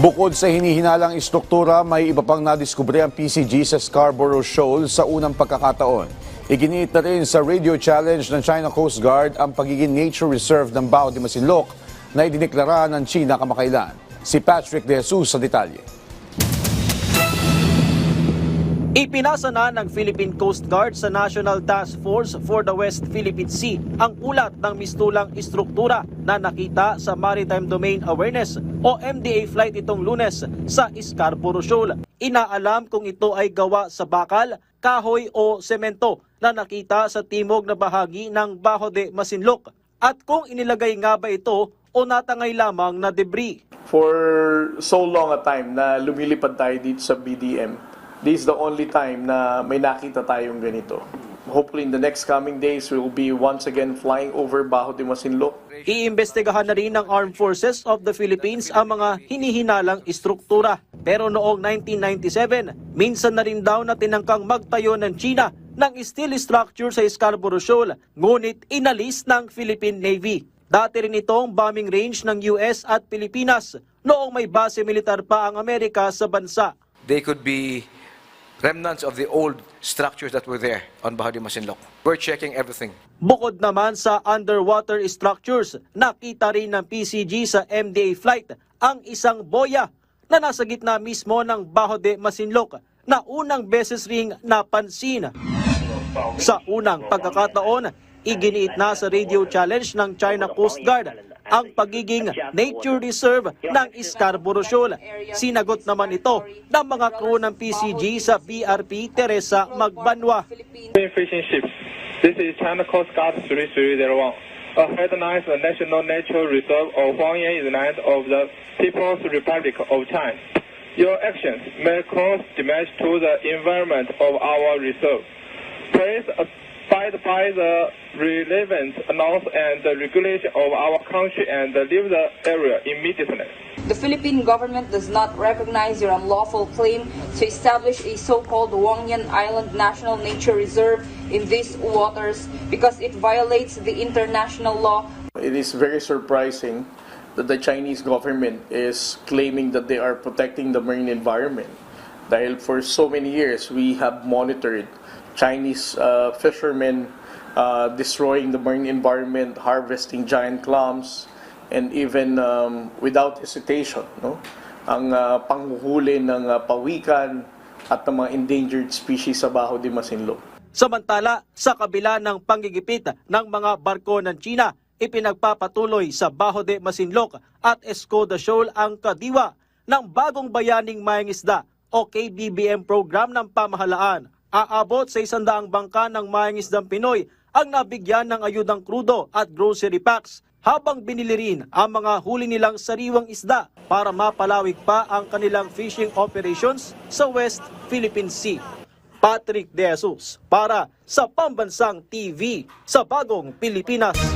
Bukod sa hinihinalang istruktura, may iba pang nadiskubre ang PCG sa Scarborough Shoal sa unang pagkakataon. Iginiit na rin sa radio challenge ng China Coast Guard ang pagiging nature reserve ng Bao de Masinloc na idineklara ng China kamakailan. Si Patrick De Jesus sa detalye. Ipinasa na ng Philippine Coast Guard sa National Task Force for the West Philippine Sea ang ulat ng mistulang istruktura na nakita sa Maritime Domain Awareness o MDA flight itong lunes sa Scarborough Shoal. Inaalam kung ito ay gawa sa bakal, kahoy o semento na nakita sa timog na bahagi ng Baho de Masinloc. At kung inilagay nga ba ito o natangay lamang na debris. for so long a time na lumilipad tayo dito sa BDM, this is the only time na may nakita tayong ganito. Hopefully in the next coming days, we will be once again flying over Bajo de Masinloc. Iimbestigahan na rin ng Armed Forces of the Philippines ang mga hinihinalang istruktura. Pero noong 1997, minsan na rin daw na tinangkang magtayo ng China ng steel structure sa Scarborough Shoal, ngunit inalis ng Philippine Navy. Dati rin itong bombing range ng US at Pilipinas noong may base militar pa ang Amerika sa bansa. they could be remnants of the old structures that were there on Baha de Masinloc. We're checking everything. Bukod naman sa underwater structures, nakita rin ng PCG sa MDA flight ang isang boya na nasa gitna mismo ng Baho de Masinloc na unang beses ring napansin. Sa unang pagkakataon, iginiit na sa radio challenge ng China Coast Guard ang pagiging nature reserve ng Scarborough Shoal. Sinagot naman ito ng mga crew ng PCG sa BRP Teresa Magbanwa. Fishing ships. This is China Coast Guard 3301. A headlines the National Natural Reserve of Huangyan Island of the People's Republic of China. Your actions may cause damage to the environment of our reserve. Please abide by the relevant laws and the regulation of our country and leave the area immediately. The Philippine government does not recognize your unlawful claim to establish a so-called Wangyan Island National Nature Reserve in these waters because it violates the international law It is very surprising that the Chinese government is claiming that they are protecting the marine environment. Dahil for so many years, we have monitored Chinese uh, fishermen uh, destroying the marine environment, harvesting giant clams, and even um, without hesitation, no? ang uh, panghuhuli ng uh, pawikan at ng mga endangered species sa Baho de Masinloc. Samantala, sa kabila ng panggigipit ng mga barko ng China, ipinagpapatuloy sa Baho de Masinloc at Escoda Shoal ang kadiwa ng bagong bayaning mayang isda o KBBM program ng pamahalaan. Aabot sa isandaang bangka ng mayang isdang Pinoy ang nabigyan ng ayudang krudo at grocery packs habang binili rin ang mga huli nilang sariwang isda para mapalawig pa ang kanilang fishing operations sa West Philippine Sea. Patrick De Jesus para sa Pambansang TV sa Bagong Pilipinas.